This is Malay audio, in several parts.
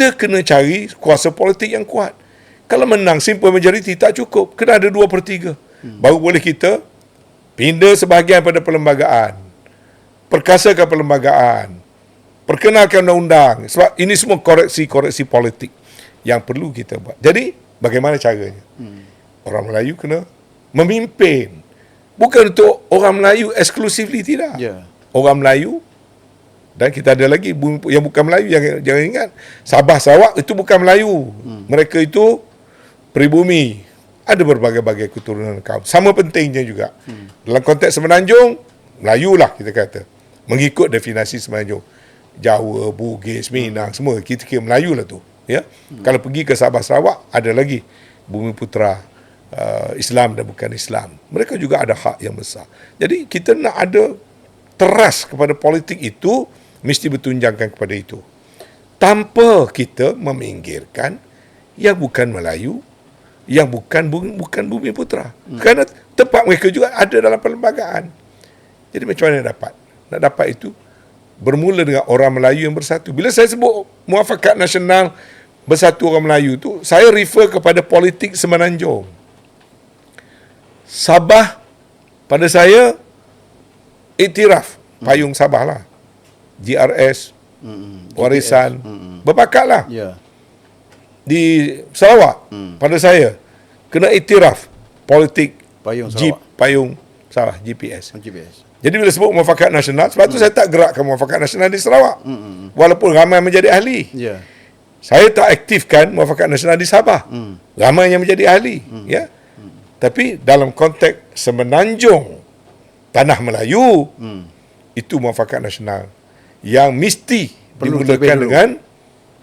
kita kena cari kuasa politik yang kuat. Kalau menang simple majority tak cukup. Kena ada 2 per 3. Hmm. Baru boleh kita pindah sebahagian pada perlembagaan. Perkasakan perlembagaan. Perkenalkan undang-undang. Sebab ini semua koreksi-koreksi politik yang perlu kita buat. Jadi, bagaimana caranya? Hmm. Orang Melayu kena memimpin. Bukan untuk orang Melayu exclusively, tidak. Ya. Orang Melayu dan kita ada lagi bumi yang bukan Melayu yang jangan ingat Sabah Sarawak itu bukan Melayu. Hmm. Mereka itu pribumi. Ada berbagai-bagai keturunan kaum. Sama pentingnya juga. Hmm. Dalam konteks Semenanjung, Melayu lah kita kata. Mengikut definisi Semenanjung. Jawa, Bugis, Minang, semua. Kita kira Melayu lah tu. Ya? Hmm. Kalau pergi ke Sabah Sarawak, ada lagi bumi putera uh, Islam dan bukan Islam. Mereka juga ada hak yang besar. Jadi kita nak ada teras kepada politik itu, mesti bertunjangkan kepada itu. Tanpa kita meminggirkan yang bukan Melayu, yang bukan bukan bumi putra. Hmm. Kerana tempat mereka juga ada dalam perlembagaan. Jadi macam mana nak dapat? Nak dapat itu bermula dengan orang Melayu yang bersatu. Bila saya sebut muafakat nasional bersatu orang Melayu tu, saya refer kepada politik Semenanjung. Sabah pada saya iktiraf payung Sabah lah. GRS, hmm. warisan, hmm. berpakatlah. Ya. Yeah di Sarawak hmm. pada saya kena iktiraf politik payung Sarawak. Jeep, payung Sarawak GPS. Oh, GPS. Jadi bila sebut muafakat nasional sebab hmm. tu saya tak gerakkan muafakat nasional di Sarawak. Hmm. Walaupun ramai menjadi ahli. Yeah. Saya tak aktifkan muafakat nasional di Sabah. Hmm. Ramai yang menjadi ahli, hmm. ya. Hmm. Tapi dalam konteks semenanjung tanah Melayu hmm. itu muafakat nasional yang mesti Perlu dimulakan dengan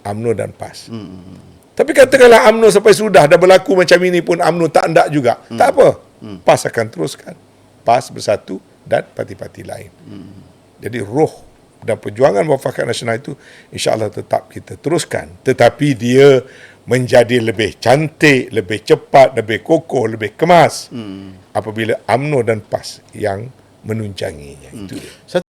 UMNO dan PAS. Hmm. hmm tapi katakanlah UMNO sampai sudah dah berlaku macam ini pun UMNO tak hendak juga. Hmm. Tak apa. Hmm. PAS akan teruskan. PAS bersatu dan parti-parti lain. Hmm. Jadi roh dan perjuangan muafakat nasional itu insya-Allah tetap kita teruskan. Tetapi dia menjadi lebih cantik, lebih cepat, lebih kokoh, lebih kemas hmm. apabila UMNO dan PAS yang menunjanginya. Hmm. Itu dia.